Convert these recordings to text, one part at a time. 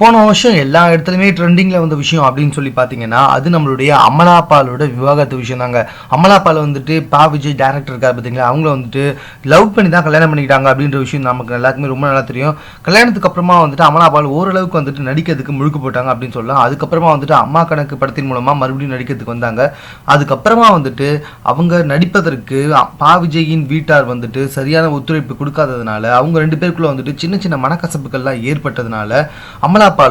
போன வருஷம் எல்லா இடத்துலையுமே ட்ரெண்டிங்கில் வந்த விஷயம் அப்படின்னு சொல்லி பார்த்தீங்கன்னா அது நம்மளுடைய அமலாபாலோட விவாகரத்து விஷயம் தாங்க. அமலாபால் வந்துட்டு பா விஜய் டேரக்டர் இருக்கார் பார்த்தீங்களா அவங்கள வந்துட்டு லவ் பண்ணி தான் கல்யாணம் பண்ணிக்கிட்டாங்க அப்படின்ற விஷயம் நமக்கு எல்லாருக்குமே ரொம்ப நல்லா தெரியும். கல்யாணத்துக்கு அப்புறமா வந்துட்டு அமலாபால் ஓரளவுக்கு வந்துட்டு நடிக்கிறதுக்கு முழுக்க போட்டாங்க அப்படின்னு சொல்லலாம். அதுக்கப்புறமா வந்துட்டு அம்மா கணக்கு படத்தின் மூலமாக மறுபடியும் நடிக்கிறதுக்கு வந்தாங்க. அதுக்கப்புறமா வந்துட்டு அவங்க நடிப்பதற்கு பா விஜயின் வீட்டார் வந்துட்டு சரியான ஒத்துழைப்பு கொடுக்காததுனால அவங்க ரெண்டு பேருக்குள்ள வந்துட்டு சின்ன சின்ன மனக்கசப்புகள்லாம் ஏற்பட்டதுனால அமலா பா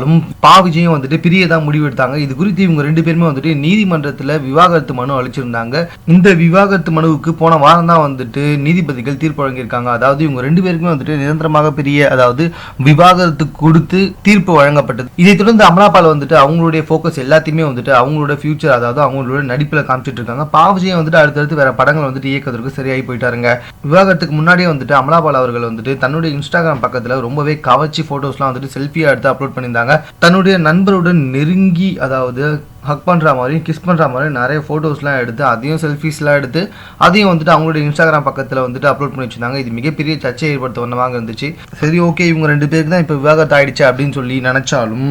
பாவிஜயும் வந்துட்டு பிரியதா முடிவெடுத்தாங்க. இது குறித்து இவங்க ரெண்டு பேருமே வந்துட்டு நீதிமன்றத்தில் விவாகரத்து மனு அளிச்சிருந்தாங்க. இந்த விவாகரத்து மனுவுக்கு போன வாரம் தான் வந்துட்டு நீதிபதிகள் தீர்ப்பு வழங்கியிருக்காங்க. அதாவது இவங்க ரெண்டு பேருக்குமே வந்துட்டு நிரந்தரமாக பிரிய அதாவது விவாகரத்து கொடுத்து தீர்ப்பு வழங்கப்பட்டது. இதை தொடர்ந்து அமலாபால் வந்துட்டு அவங்களுடைய ஃபோக்கஸ் எல்லாத்தையுமே வந்துட்டு அவங்களோட ஃபியூச்சர் அதாவது அவங்களோட நடிப்பில் காமிச்சிட்டு இருக்காங்க. பா வந்துட்டு அடுத்தடுத்து வேற படங்கள் வந்துட்டு இயக்கிறதுக்கு சரியாகி போயிட்டாருங்க. விவாகரத்துக்கு முன்னாடியே வந்துட்டு அமலாபால் அவர்கள் வந்துட்டு தன்னுடைய இன்ஸ்டாகிராம் பக்கத்தில் ரொம்பவே கவர்ச்சி ஃபோட்டோஸ்லாம் வந்துட்டு செல்ஃபியாக எடுத்து அப்லோட் பண்ணியிருந்தாங்க. தன்னுடைய நண்பருடன் நெருங்கி அதாவது ஹக் பண்ணுற மாதிரி கிஸ் பண்ணுற மாதிரி நிறைய ஃபோட்டோஸ்லாம் எடுத்து அதையும் செல்ஃபிஸ்லாம் எடுத்து அதையும் வந்துட்டு அவங்களுடைய இன்ஸ்டாகிராம் பக்கத்தில் வந்துட்டு அப்லோட் பண்ணி வச்சிருந்தாங்க. இது மிகப்பெரிய சர்ச்சை ஏற்படுத்த ஒன்றமாக இருந்துச்சு. சரி ஓகே இவங்க ரெண்டு பேருக்கு தான் இப்போ விவாகரத்து ஆயிடுச்சு அப்படின்னு சொல்லி நினச்சாலும்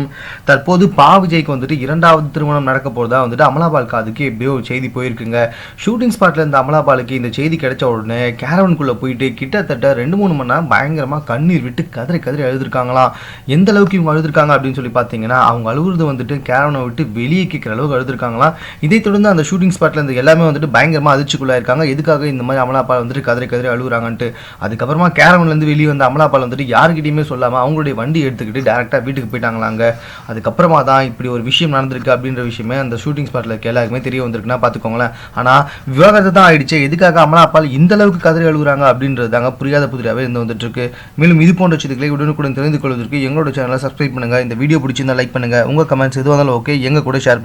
தற்போது பா விஜய்க்கு வந்துட்டு இரண்டாவது திருமணம் நடக்க போகிறதா வந்துட்டு அமலாபால் காதுக்கு எப்படியோ செய்தி போயிருக்குங்க. ஷூட்டிங் ஸ்பாட்டில் இருந்த அமலாபாலுக்கு இந்த செய்தி கிடைச்ச உடனே கேரவனுக்குள்ளே போயிட்டு கிட்டத்தட்ட ரெண்டு மூணு மணி நேரம் பயங்கரமாக கண்ணீர் விட்டு கதறி கதறி எழுதிருக்காங்களாம் எந்த அளவுக்கு இவங்க அழுதுருக்காங்க அப்படின்னு சொல்லி பார்த்தீங்கன்னா அவங்க அழுகுறது வந்துட்டு கேரவனை விட்டு வெளியே அடிக்கிற அளவுக்கு அழுதுருக்காங்களாம் இதை தொடர்ந்து அந்த ஷூட்டிங் ஸ்பாட்டில் இருந்து எல்லாமே வந்துட்டு பயங்கரமாக அதிர்ச்சிக்குள்ளாயிருக்காங்க. எதுக்காக இந்த மாதிரி அமலாப்பால் வந்துட்டு கதிரை கதிரை அழுகுறாங்கன்ட்டு அதுக்கப்புறமா கேரவன்ல வெளியே வந்த அமலாபால் வந்துட்டு யாருக்கிட்டையுமே சொல்லாமல் அவங்களுடைய வண்டி எடுத்துக்கிட்டு டேரெக்டாக வீட்டுக்கு போயிட்டாங்களாங்க. அதுக்கப்புறமா தான் இப்படி ஒரு விஷயம் நடந்திருக்கு அப்படின்ற விஷயமே அந்த ஷூட்டிங் ஸ்பாட்டில் இருக்க எல்லாருக்குமே தெரிய வந்திருக்குன்னா பார்த்துக்கோங்களேன். ஆனால் விவாகரத்து தான் ஆயிடுச்சு. எதுக்காக அமலாபால் இந்த அளவுக்கு கதிரை அழுகுறாங்க அப்படின்றது தாங்க புரியாத புதிராகவே இருந்து வந்துட்டு இருக்கு மேலும் இது போன்ற விஷயத்துக்களை உடனுக்குடன் தெரிந்து கொள்வதற்கு எங்களோட சேனலை சப்ஸ்கிரைப் பண்ணுங்க. இந்த வீடியோ பிடிச்சிருந்தா லைக் பண்ணுங்க. உங்க கமெண்ட்ஸ் எதுவாக இருந்தாலும் ஓகே எங்க கூட ஷேர்